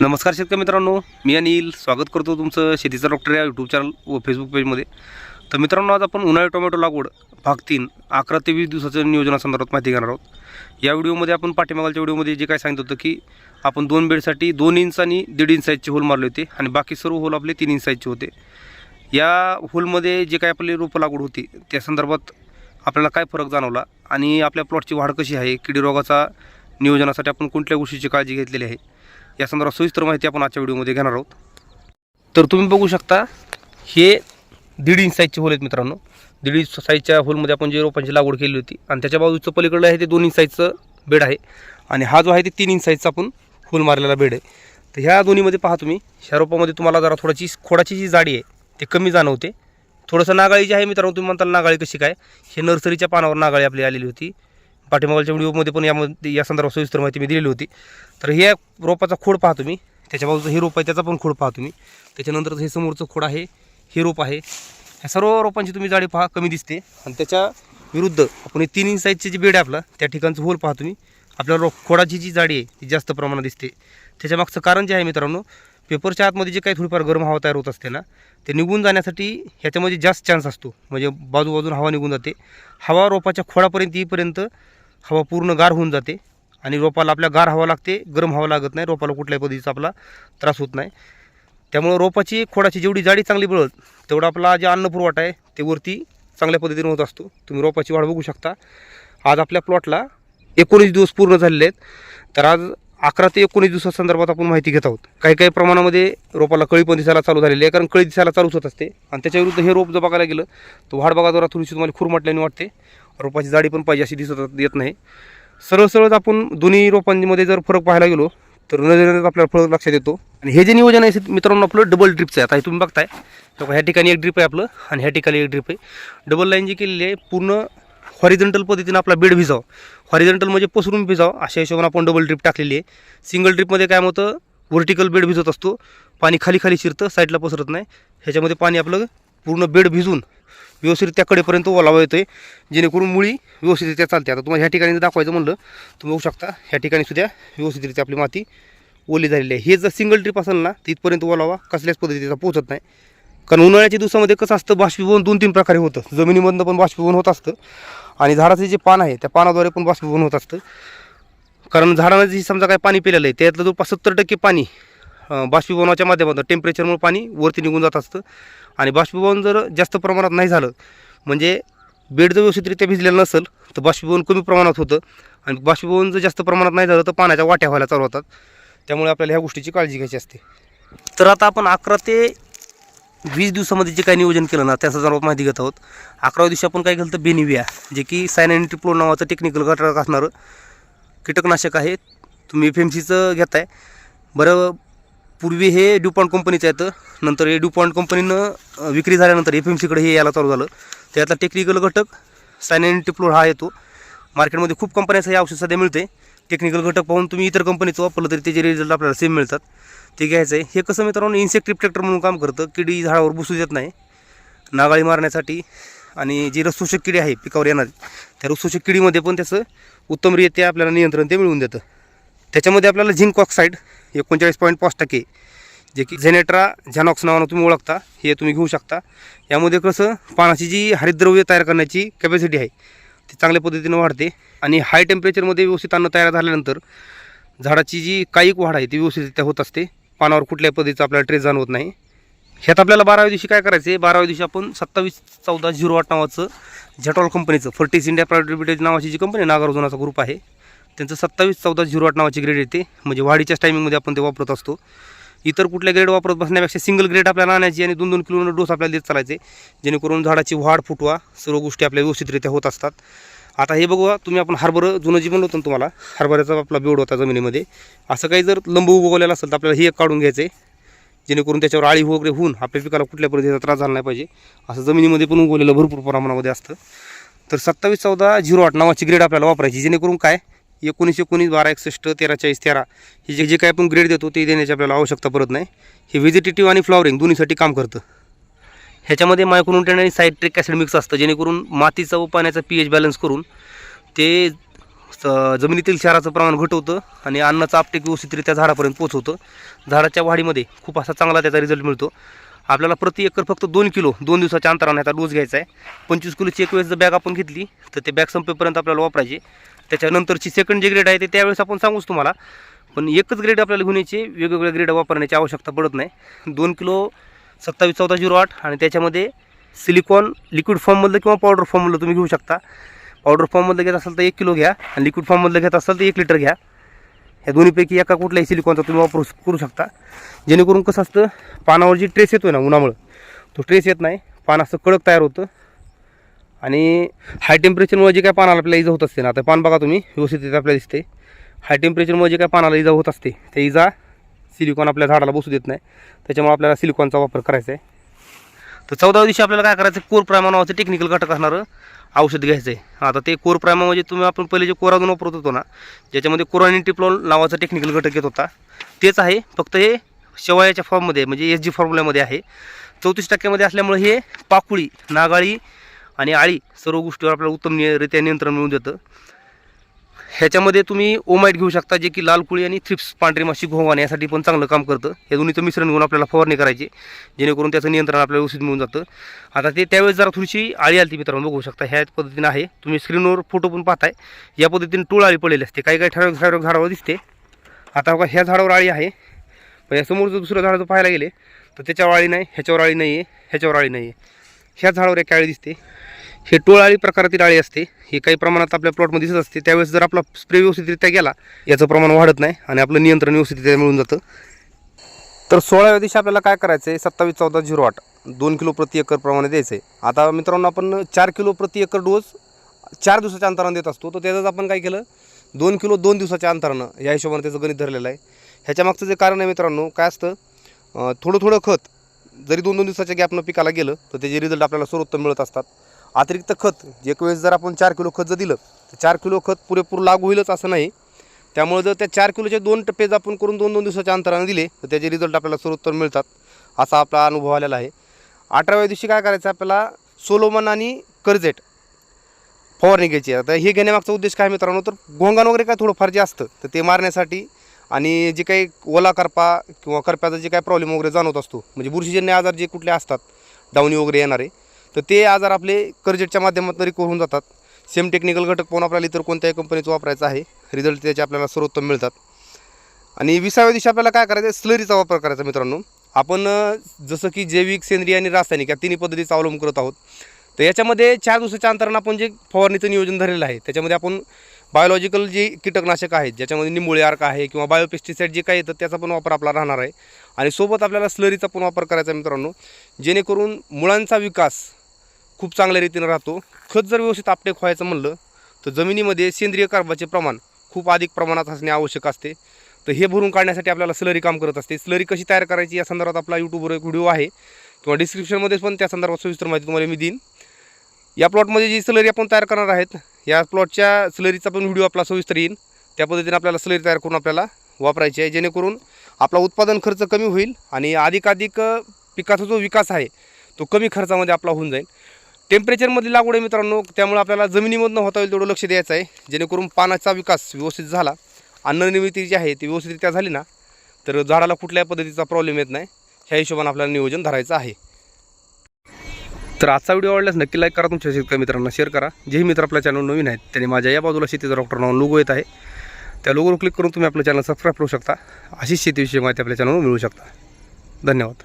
नमस्कार शेतकरी मित्रांनो मी अनिल. स्वागत करतो तुमचं शेतीचा डॉक्टर या यूट्यूब चॅनल व फेसबुक पेजमध्ये तर मित्रांनो आज आपण उन्हाळी टोमॅटो लागवड भाग तीन अकरा ते वीस दिवसाचं नियोजनासंदर्भात माहिती घेणार आहोत. या व्हिडिओमध्ये आपण पाठीमागालच्या व्हिडिओमध्ये जे काय सांगितलं होतं की आपण दोन बेडसाठी दोन इंच आणि दीड इंच साईजचे होल मारले होते आणि बाकी सर्व होल आपले तीन इंच साईजचे होते. या होलमध्ये जे काय आपली रोपं लागवड होती त्या संदर्भात आपल्याला काय फरक जाणवला आणि आपल्या प्लॉटची वाढ कशी आहे किडी रोगाचा नियोजनासाठी आपण कोणत्या गोष्टीची काळजी घेतलेली आहे या संदर्भात सविस्तर माहिती आपण आजच्या व्हिडिओमध्ये घेणार आहोत. तर तुम्ही बघू शकता हे दीड इंच साईजचे होल आहेत मित्रांनो. दीड इंच साईजच्या होलमध्ये आपण जे रोपांची लागवड केली होती आणि त्याच्या बाजूचं पलीकडलं आहे ते दोन इंच साईजचं बेड आहे. आणि हा जो आहे ते तीन इंच साईजचा आपण होल मारलेला बेड आहे. तर ह्या दोन्हीमध्ये पहा तुम्ही ह्या रोपामध्ये तुम्हाला जरा थोडाची खोडाची जी जाडी आहे ते कमी जाणवते. थोडंसं नागाळी जी आहे मित्रांनो तुम्ही म्हणताल नागाळी कशी काय? हे नर्सरीच्या पानावर नागाळी आपली आलेली होती. पाठीमागच्या व्हिडिओमध्ये पण यामध्ये या संदर्भात सविस्तर माहिती मी दिलेली होती. तर हे रोपाचा खोड पाहा तुम्ही. त्याच्या बाजूचं हे रोप आहे त्याचा पण खोड पाहा तुम्ही. त्याच्यानंतर हे समोरचं खोड आहे हे रोप आहे. ह्या सर्व रोपांची तुम्ही जाडी पहा कमी दिसते. आणि त्याच्या विरुद्ध आपण हे तीन इंच साईजचे जे बेड आहे आपला त्या ठिकाणचं होल पहा तुम्ही. आपल्या रो खोडाची जी जाडी आहे ती जास्त प्रमाणात दिसते. त्याच्या मागचं कारण जे आहे मित्रांनो पेपरच्या आतमध्ये जे काही थोडीफार गरम हवा तयार होत असते ना ते निघून जाण्यासाठी ह्याच्यामध्ये जास्त चान्स असतो. म्हणजे बाजूबाजून हवा निघून जाते. हवा रोपाच्या खोडापर्यंत येईपर्यंत हवा पूर्ण गार होऊन जाते आणि रोपाला आपल्या गार हवा लागते गरम हवा लागत नाही रोपाला कुठल्याही पद्धतीचा आपला त्रास होत नाही. त्यामुळं रोपाची खोडाची जेवढी जाडी चांगली बळत तेवढा आपला जे अन्न पुरवठा आहे ते वरती चांगल्या पद्धतीने होत असतो. तुम्ही रोपाची वाढ बघू शकता. आज आपल्या प्लॉटला एकोणीस दिवस पूर्ण झालेले आहेत. तर आज अकरा ते एकोणीस दिवसासंदर्भात आपण माहिती घेत आहोत. काही काही प्रमाणामध्ये रोपाला कळी पण दिसायला चालू झालेली आहे कारण कळी दिसायला चालूच होत असते. आणि त्याच्या विरुद्ध हे रोप जर बघायला गेलं तर वाढ बघा जरा थोडीशी तुम्हाला खुरमटल्याने वाटते. रोपाची जाडी पण पाहिजे अशी दिसत येत नाही. सरळ सरळ आपण दोन्ही रोपांमध्ये जर फरक पाहायला गेलो तर नजरेनं आपल्याला फरक लक्षात येतो. आणि हे जे नियोजन आहे मित्रांनो आपलं डबल ड्रिपचं आहे. आता हे तुम्ही बघताय. तर ह्या ठिकाणी एक ड्रिप आहे आपलं आणि ह्या ठिकाणी एक ड्रिप आहे. डबल लाईन जी केलेली आहे पूर्ण हॉरिझंटल पद्धतीनं आपला बेड भिजाव. हॉरिझंटल म्हणजे पसरून भिजाव. अशा हिशोबाने आपण डबल ड्रिप टाकलेली आहे. सिंगल ड्रिपमध्ये काय होतं व्हर्टिकल बेड भिजत असतो. पाणी खाली खाली शिरतं साईडला पसरत नाही. ह्याच्यामध्ये पाणी आपलं पूर्ण बेड भिजून व्यवस्थितरित्या कडेपर्यंत ओलावा येतोय. जेणेकरून मुळी व्यवस्थितरित्या चालते. आता तुम्हाला ह्या ठिकाणी दाखवायचं म्हणलं तुम्ही बघू शकता ह्या ठिकाणी सुद्धा व्यवस्थितरित्या आपली माती ओली झालेली आहे. हे जर सिंगल ट्रिप असेल ना तिथपर्यंत ओलावा कसल्याच पद्धतीचा पोहोचत नाही. कारण उन्हाळ्याच्या दिवसामध्ये कसं असतं बाष्पीभवन दोन तीन प्रकारे होतं. जमिनीमधनं पण बाष्पीभवन होत असतं आणि झाडाचं जे पान आहे त्या पानाद्वारे पण बाष्पीभवन होत असतं. कारण झाडानं जे समजा काय पाणी पिलेलं आहे त्यातलं जवळपास सत्तर टक्के पाणी बाष्पीभवनाच्या माध्यमातून टेम्परेचरमुळे पाणी वरती निघून जात असतं. आणि बाष्पीभवन जर जास्त प्रमाणात नाही झालं म्हणजे बेड जर व्यवस्थितरित्या भिजलेलं नसेल तर बाष्पीभवन कमी प्रमाणात होतं. आणि बाष्पीभवन जर जास्त प्रमाणात नाही झालं तर पाण्याच्या वाट्या व्हायला चालू होतात. त्यामुळे आपल्याला ह्या गोष्टीची काळजी घ्यायची असते. तर आता आपण अकरा ते वीस दिवसामध्ये जे काही नियोजन केलं ना त्याचा संदर्भात माहिती घेत आहोत. अकराव्या दिवशी आपण काय केलं तर बेनिविया जे की सायन ट्रिप्लो नावाचं टेक्निकल घटक असणारं कीटकनाशक आहे. तुम्ही एफ एम सीचं घेताय. बरं पूर्वी हे ड्युपॉन्ट कंपनीचं येतं नंतर हे ड्युपॉन्ट कंपनीनं विक्री झाल्यानंतर एफ एम सीकडे हे यायला चालू झालं. त्यातला टेक्निकल घटक सायन ट्रिप्लो हा येतो. मार्केटमध्ये खूप कंपन्याचं हे औषध सध्या मिळते टेक्निकल घटक पाहून तुम्ही इतर कंपनीचं वापरलं तरी त्याचे रिझल्ट आपल्याला सेम मिळतात. ते घ्यायचं आहे. हे कसं मित्रांनो इन्सेक्ट रिफ्लेक्टर म्हणून काम करतं. किडी झाडावर बसू देत नाही. नागाळी मारण्यासाठी आणि जी रसोषक किडी आहे पिकावर येणारी त्या रसोषक किडीमध्ये पण त्याचं उत्तमरित्या आपल्याला नियंत्रण ते मिळवून देतं. त्याच्यामध्ये आपल्याला झिंक ऑक्साईड एकोणचाळीस पॉईंट पाच टक्के. जे की झेनेट्रा झॅनॉक्स नावानं तुम्ही ओळखता हे तुम्ही घेऊ शकता. यामध्ये कसं पानाची जी हरितद्रव्य तयार करण्याची कॅपॅसिटी आहे ती चांगल्या पद्धतीनं वाढते. आणि हाय टेम्परेचरमध्ये व्यवस्थित अन्न तयार झाल्यानंतर झाडाची जी कायिक वाढ आहे ती व्यवस्थितरित्या होत असते. पानावर कुठल्याही पद्धतीचा आपल्याला ट्रेस जाणवत नाही. ह्यात आपल्याला बाराव्या दिवशी काय करायचं आहे बाराव्या दिवशी आपण सत्तावीस चौदा झिरो आठ नावाचं झेटॉल कंपनीचं फर्टिस इंडिया प्रायव्हेट लिमिटेड नावाची जी कंपनी नागार्जुनाचा ग्रुप आहे त्यांचं सत्तावीस चौदा झिरो आठ नावाची ग्रेड येते. म्हणजे वाढीच्याच टायमिंगमध्ये आपण ते वापरत असतो. इतर कुठल्या ग्रेड वापरत बसण्यापेक्षा सिंगल ग्रेड आपल्याला आणायची आणि दोन दोन किलोमीटर डोस आपल्याला देत चालायचे. जेणेकरून झाडाची वाढ फुटवा सर्व गोष्टी आपल्या व्यवस्थितरित्या होत असतात. आता हे बघूया तुम्ही आपण हरभरं जुनं जी बनवतो होतं ना तुम्हाला हरभऱ्याचा आपला बेड होता जमिनीमध्ये. असं काही जर लंब उगवलेला असेल तर आपल्याला हे एक काढून घ्यायचं आहे जेणेकरून त्याच्यावर आळी वगैरे होऊन आपल्या पिकाला कुठल्या पद्धतीचा त्रास झाला नाही पाहिजे. असं जमिनीमध्ये पण उगवलेलं भरपूर प्रमाणामध्ये असतं. तर सत्तावीस चौदा झिरो आठ नावाची ग्रेड आपल्याला वापरायची. जेणेकरून काय? एकोणीस एकोणीस बारा एकसष्ट तेरा चाळीस तेरा. हे जे जे काय आपण ग्रेड देतो ते देण्याची आपल्याला आवश्यकता पडत नाही. हे व्हिजिटेटिव्ह आणि फ्लॉवरिंग दोन्हीसाठी काम करतं. ह्याच्यामध्ये मायक्रोन्युट्रेन आणि सायट्रिक ॲसिड मिक्स असतं. जेणेकरून मातीचा व पाण्याचा पी एच बॅलन्स करून ते स- जमिनीतील क्षाराचं प्रमाण घटवतं आणि अन्नाचं आपटेक व्यवस्थितरित्या झाडापर्यंत पोचवतं झाडाच्या वाढीमध्ये खूप असा चांगला त्याचा रिझल्ट मिळतो. आपल्याला प्रति एकर फक्त दोन किलो दोन दिवसाच्या अंतराने ह्याचा डोस घ्यायचा आहे. पंचवीस किलोची एक वेळेस जर बॅग आपण घेतली तर ते बॅग संपेपर्यंत आपल्याला वापरायची. त्याच्यानंतरची सेकंड जे ग्रेड आहे ते त्यावेळेस आपण सांगूच तुम्हाला. पण एकच ग्रेड आपल्याला घेऊन यायची वेगवेगळ्या ग्रेड वापरण्याची आवश्यकता पडत नाही. दोन किलो सत्तावीस चौदा झिरो आठ आणि त्याच्यामध्ये सिलिकॉन लिक्विड फॉर्ममधलं किंवा पावडर फॉर्ममधलं तुम्ही घेऊ शकता. पावडर फॉर्ममधलं घेत असाल तर एक किलो घ्या आणि लिक्विड फॉर्ममधलं घेत असाल तर एक लिटर घ्या. ह्या दोन्हीपैकी एका कुठल्याही सिलिकॉनचा तुम्ही वापर करू शकता. जेणेकरून कसं असतं पानावर जी ट्रेस येतो ना उन्हामुळं तो ट्रेस येत नाही. पान असं कडक तयार होतं. आणि हाय टेम्परेचरमुळे जे काय पानाला आपल्याला इजा होत असते ना आता पान बघा तुम्ही व्यवस्थित आपल्याला दिसते हाय टेम्परेचरमुळे जे काय पानाला इजा होत असते त्या इजा सिलिकॉन आपल्या झाडाला बसू देत नाही. त्याच्यामुळे आपल्याला सिलिकॉनचा वापर करायचा आहे. तर चौदाव्या दिवशी आपल्याला काय करायचं कोर प्रायमा नावाचं टेक्निकल घटक असणारं औषध घ्यायचं आहे आता ते कोर प्रायमा म्हणजे तुम्ही आपण पहिले जे कोराजून वापरत होतो ना ज्याच्यामध्ये कोरानिटिप्लॉल नावाचा टेक्निकल घटक घेत होता. तेच आहे फक्त हे शेवाळ्याच्या फॉर्ममध्ये म्हणजे एस जी फॉर्म्युल्यामध्ये आहे. चौतीस टक्क्यामध्ये असल्यामुळे हे पाकुळी नागाळी आणि आळी सर्व गोष्टीवर आपल्याला उत्तमरित्या नियंत्रण मिळून देतं. ह्याच्यामध्ये तुम्ही ओमाईट घेऊ शकता जे की लाल कुळी आणि थ्रिप्स पांढरी माशी घोवाने यासाठी पण चांगलं काम करतं. हे दोन्हीचं मिश्रण घेऊन आपल्याला फवारणी करायची जेणेकरून त्याचं नियंत्रण आपल्याला व्यवस्थित मिळून जातं. आता ते त्यावेळेस जरा थोडीशी आळी आली मित्रांनो बघू शकता ह्या पद्धतीनं आहे. तुम्ही स्क्रीनवर फोटो पण पाहताय. या पद्धतीने टोळ आळी पडलेली असते. काही काही ठराविक ठराविक झाडावर दिसते. आता बघा ह्या झाडावर आळी आहे. पण या समोरचं दुसरं झाड जर पाहायला गेले तर त्याच्यावर आळी नाही ह्याच्यावर आळी नाही आहे ह्याच्यावर आळी नाही आहे ह्या झाडावर एक आळी दिसते. हे टोळाळी प्रकारातील आळी असते. हे काही प्रमाणात आपल्या प्लॉटमध्ये दिसत असते. त्यावेळेस जर आपला स्प्रे व्यवस्थितरित्या गेला याचं प्रमाण वाढत नाही आणि आपलं नियंत्रण व्यवस्थितरित्या मिळून जातं. तर सोळाव्या दिवशी आपल्याला काय करायचं आहे सत्तावीस चौदा झिरो आठ. दोन किलो प्रति एकर प्रमाणे द्यायचं आहे आता मित्रांनो आपण चार किलो प्रति एकर डोस चार दिवसाच्या अंतरानं देत असतो. तर त्याचं आपण काय केलं? दोन किलो दोन दिवसाच्या अंतरानं या हिशोबाने त्याचं गणित धरलेलं आहे. ह्याच्या मागचं जे कारण आहे मित्रांनो काय असतं? थोडं थोडं खत. जरी दोन दोन दिवसाच्या गॅपनं पिकाला गेलं तर त्याचे रिझल्ट आपल्याला सर्वोत्तम मिळत असतात. अतिरिक्त खत एक वेळेस जर आपण चार किलो खत जर दिलं तर चार किलो खत पुरेपूर लागू होईलच असं नाही. त्यामुळे जर त्या चार किलोचे दोन टप्पे जर आपण करून दोन दोन दिवसाच्या अंतराने दिले तर त्याचे रिझल्ट आपल्याला सर्वोत्तम मिळतात असा आपला अनुभव आलेला आहे. अठराव्या दिवशी काय करायचं आपल्याला? सोलोमन आणि कर्जेट फवारणी घ्यायची. आता हे घेण्यामागचा उद्देश काय मित्रांनो? तर गोंगान वगैरे काय थोडंफार जे असतं तर ते मारण्यासाठी आणि जे काही ओला करपा किंवा करप्याचा जे काही प्रॉब्लेम वगैरे जाणवत असतो म्हणजे बुरशीजन्य आजार जे कुठले असतात डावणी वगैरे येणारे तर ते आजार आपले कर्जेटच्या माध्यमातून रिकवर होऊन जातात. सेम टेक्निकल घटक पण आपल्याला इतर कोणत्याही कंपनीचं वापरायचं आहे. रिझल्ट त्याचे आपल्याला सर्वोत्तम मिळतात. आणि विसाव्या दिवशी आपल्याला काय करायचं स्लरीचा वापर करायचा मित्रांनो. आपण जसं की जैविक सेंद्रिय आणि रासायनिक या तिन्ही पद्धतीचा अवलंब करत आहोत. तर याच्यामध्ये चार दिवसाच्या अंतरानं आपण जे फवारणीचं नियोजन धरलेलं आहे त्याच्यामध्ये आपण बायोलॉजिकल जी कीटकनाशक आहेत ज्याच्यामध्ये निंबोळी अर्क आहे किंवा बायोपेस्टिसाईड जे काही येतं त्याचा पण वापर आपला राहणार आहे. आणि सोबत आपल्याला स्लरीचा पण वापर करायचा आहे मित्रांनो. जेणेकरून मुळांचा विकास खूप चांगल्या रीतीनं राहतो. खत जर व्यवस्थित आपटेक व्हायचं म्हणलं तर जमिनीमध्ये सेंद्रिय कार्बाचे प्रमाण खूप अधिक प्रमाणात असणे आवश्यक असते. तर हे भरून काढण्यासाठी आपल्याला स्लरी काम करत असते. स्लरी कशी तयार करायची या संदर्भात आपला यूट्यूबवर एक व्हिडिओ आहे. किंवा डिस्क्रिप्शनमध्ये पण त्या संदर्भात सविस्तर माहिती तुम्हाला मी देईन. या प्लॉटमध्ये जी स्लरी आपण तयार करणार आहेत या प्लॉटच्या स्लरीचा पण व्हिडिओ आपला सविस्तर येईल. त्या पद्धतीने आपल्याला स्लरी तयार करून आपल्याला वापरायची आहे. जेणेकरून आपला उत्पादन खर्च कमी होईल आणि अधिकाधिक पिकाचा जो विकास आहे तो कमी खर्चामध्ये आपला होऊन जाईल. टेम्परेचरमधली लागवड आहे मित्रांनो त्यामुळे आपल्याला जमिनीमधनं होता होईल तेवढं लक्ष द्यायचं आहे. जेणेकरून पानाचा विकास व्यवस्थित झाला अन्ननिर्मिती जी आहे ती व्यवस्थितरित्या झाली ना तर झाडाला कुठल्याही पद्धतीचा प्रॉब्लेम येत नाही. ह्या हिशोबाने आपल्याला नियोजन धरायचं आहे. तर आजचा व्हिडिओ आवडल्यास नक्की लाईक करा तुमच्या शेतकरी मित्रांना शेअर करा. जेही मित्र आपल्या चॅनल नवीन आहेत त्यांनी माझ्या या बाजूला शेतीचा डॉक्टर नाव लोगो येत आहे. त्या लोगोवर क्लिक करून तुम्ही आपलं चॅनल सबस्क्राईब करू शकता. अशीच शेतीविषयी माहिती आपल्या चॅनलवर मिळू शकता. धन्यवाद.